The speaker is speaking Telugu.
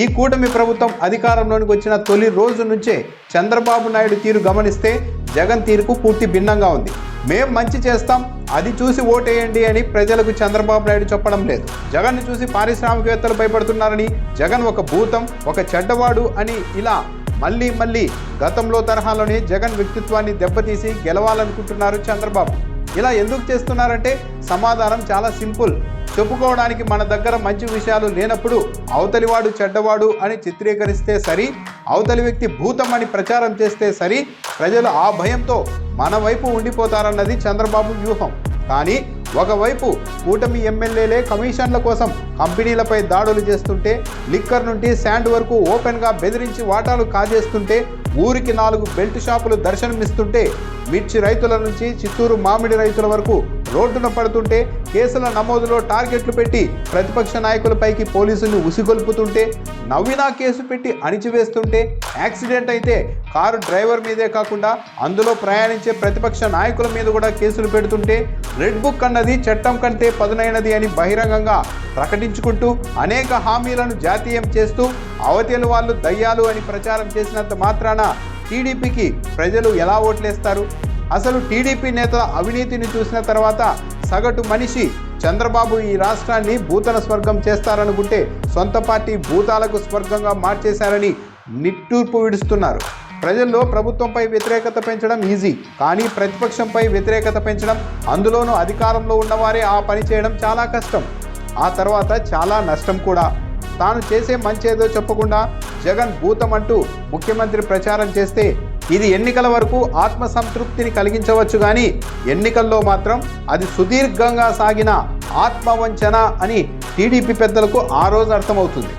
ఈ కూటమి ప్రభుత్వం అధికారంలోనికి వచ్చిన తొలి రోజు నుంచే చంద్రబాబు నాయుడు తీరు గమనిస్తే జగన్ తీరుకు పూర్తి భిన్నంగా ఉంది. మేం మంచి చేస్తాం అది చూసి ఓటేయండి అని ప్రజలకు చంద్రబాబు నాయుడు చెప్పడం లేదు. జగన్ను చూసి పారిశ్రామికవేత్తలు భయపడుతున్నారని జగన్ ఒక భూతం ఒక చెడ్డవాడు అని ఇలా మళ్ళీ మళ్ళీ గతంలో తరహాలోనే జగన్ వ్యక్తిత్వాన్ని దెబ్బతీసి గెలవాలనుకుంటున్నారు చంద్రబాబు. ఇలా ఎందుకు చేస్తున్నారంటే సమాధానం చాలా సింపుల్. చెప్పుకోవడానికి మన దగ్గర మంచి విషయాలు లేనప్పుడు అవతలివాడు చెడ్డవాడు అని చిత్రీకరిస్తే సరి అవతలి వ్యక్తి భూతం అని ప్రచారం చేస్తే సరి ప్రజలు ఆ భయంతో మన వైపు ఉండిపోతారన్నది చంద్రబాబు వ్యూహం. కానీ ఒకవైపు కూటమి ఎమ్మెల్యేలే కమిషన్ల కోసం కంపెనీలపై దాడులు చేస్తుంటే లిక్కర్ నుండి శాండ్ వరకు ఓపెన్గా బెదిరించి వాటాలు కాజేస్తుంటే ఊరికి నాలుగు బెల్ట్ షాపులు దర్శనమిస్తుంటే మిర్చి రైతుల నుంచి చిత్తూరు మామిడి రైతుల వరకు రోడ్డున పడుతుంటే కేసుల నమోదులో టార్గెట్లు పెట్టి ప్రతిపక్ష నాయకులపైకి పోలీసులు ఉసిగొల్పుతుంటే నవ్వినా కేసు పెట్టి అణిచివేస్తుంటే యాక్సిడెంట్ అయితే కారు డ్రైవర్ మీదే కాకుండా అందులో ప్రయాణించే ప్రతిపక్ష నాయకుల మీద కూడా కేసులు పెడుతుంటే రెడ్ బుక్ అన్నది చట్టం కంటే పదునైనది అని బహిరంగంగా ప్రకటించుకుంటూ అనేక హామీలను జాతీయం చేస్తూ అవతలి వాళ్ళు దయ్యాలు అని ప్రచారం చేసినంత మాత్రాన టీడీపీకి ప్రజలు ఎలా ఓట్లేస్తారు? అసలు టీడీపీ నేతల అవినీతిని చూసిన తర్వాత సగటు మనిషి చంద్రబాబు ఈ రాష్ట్రాన్ని భూతల స్వర్గం చేస్తారనుకుంటే సొంత పార్టీ భూతాలకు స్వర్గంగా మార్చేశారని నిట్టూర్పు విడుస్తున్నారు. ప్రజల్లో ప్రభుత్వంపై వ్యతిరేకత పెంచడం ఈజీ కానీ ప్రతిపక్షంపై వ్యతిరేకత పెంచడం అందులోనూ అధికారంలో ఉన్నవారే ఆ పని చేయడం చాలా కష్టం. ఆ తర్వాత చాలా నష్టం కూడా. తాను చేసే మంచేదో చెప్పకుండా జగన్ భూతం అంటూ ముఖ్యమంత్రి ప్రచారం చేస్తే ఇది ఎన్నికల వరకు ఆత్మ సంతృప్తిని కలిగించవచ్చు కానీ ఎన్నికల్లో మాత్రం అది సుదీర్ఘంగా సాగిన ఆత్మవంచన అని టీడీపీ పెద్దలకు ఆ రోజు అర్థమవుతుంది.